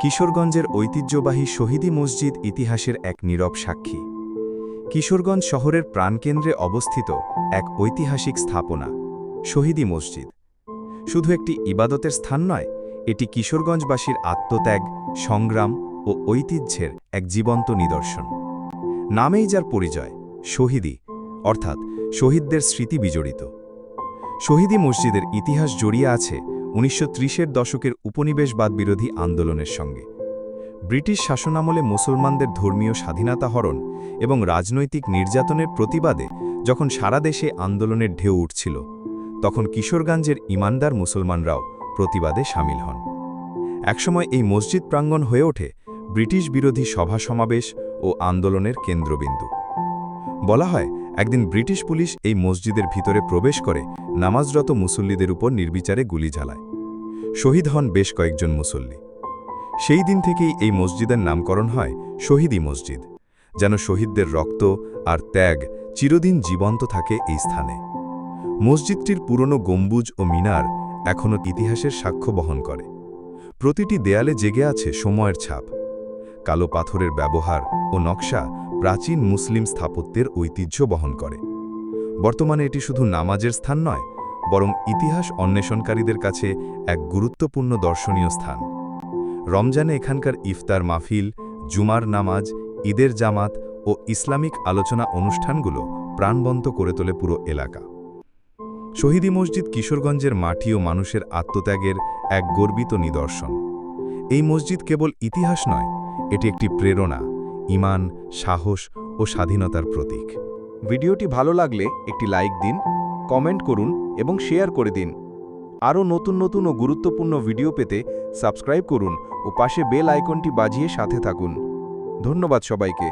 কিশোরগঞ্জের ঐতিহ্যবাহী শহীদি মসজিদ ইতিহাসের এক নীরব সাক্ষী। কিশোরগঞ্জ শহরের প্রাণকেন্দ্রে অবস্থিত এক ঐতিহাসিক স্থাপনা, শহীদি মসজিদ। শুধু একটি ইবাদতের স্থান নয়, এটি কিশোরগঞ্জবাসীর আত্মত্যাগ, সংগ্রাম ও ঐতিহ্যের এক জীবন্ত নিদর্শন। নামেই যার পরিচয়, শহীদি, অর্থাৎ শহীদদের স্মৃতি বিজড়িত। শহীদি মসজিদের ইতিহাস জড়িয়ে আছে উনিশশো দশকের উপনিবেশবাদ বিরোধী আন্দোলনের সঙ্গে। ব্রিটিশ শাসনামলে মুসলমানদের ধর্মীয় স্বাধীনতা হরণ এবং রাজনৈতিক নির্যাতনের প্রতিবাদে যখন সারা দেশে আন্দোলনের ঢেউ উঠছিল, তখন কিশোরগঞ্জের ইমানদার মুসলমানরাও প্রতিবাদে সামিল হন। একসময় এই মসজিদ প্রাঙ্গণ হয়ে ওঠে ব্রিটিশ বিরোধী সভা সমাবেশ ও আন্দোলনের কেন্দ্রবিন্দু। বলা হয় একদিন ব্রিটিশ পুলিশ এই মসজিদের ভিতরে প্রবেশ করে নামাজরত মুসল্লিদের উপর নির্বিচারে গুলি ঝালায়। শহীদ হন বেশ কয়েকজন মুসল্লি। সেই দিন থেকেই এই মসজিদের নামকরণ হয় শহীদি মসজিদ, যেন শহীদদের রক্ত আর ত্যাগ চিরদিন জীবন্ত থাকে এই স্থানে। মসজিদটির পুরনো গম্বুজ ও মিনার এখনও ইতিহাসের সাক্ষ্য বহন করে। প্রতিটি দেয়ালে জেগে আছে সময়ের ছাপ। কালো পাথরের ব্যবহার ও নকশা প্রাচীন মুসলিম স্থাপত্যের ঐতিহ্য বহন করে। বর্তমানে এটি শুধু নামাজের স্থান নয়, বরং ইতিহাস অন্বেষণকারীদের কাছে এক গুরুত্বপূর্ণ দর্শনীয় স্থান। রমজানে এখানকার ইফতার মাহফিল, জুমার নামাজ, ঈদের জামাত ও ইসলামিক আলোচনা অনুষ্ঠানগুলো প্রাণবন্ত করে তোলে পুরো এলাকা। শহীদি মসজিদ কিশোরগঞ্জের মাটি ও মানুষের আত্মত্যাগের এক গর্বিত নিদর্শন। এই মসজিদ কেবল ইতিহাস নয়, এটি একটি প্রেরণা। ইমান, সাহস ও স্বাধীনতার প্রতীক। ভিডিওটি ভালো লাগলে একটি লাইক দিন, কমেন্ট করুন এবং শেয়ার করে দিন। আরও নতুন নতুন ও গুরুত্বপূর্ণ ভিডিও পেতে সাবস্ক্রাইব করুন ও পাশে বেল আইকনটি বাজিয়ে সাথে থাকুন। ধন্যবাদ সবাইকে।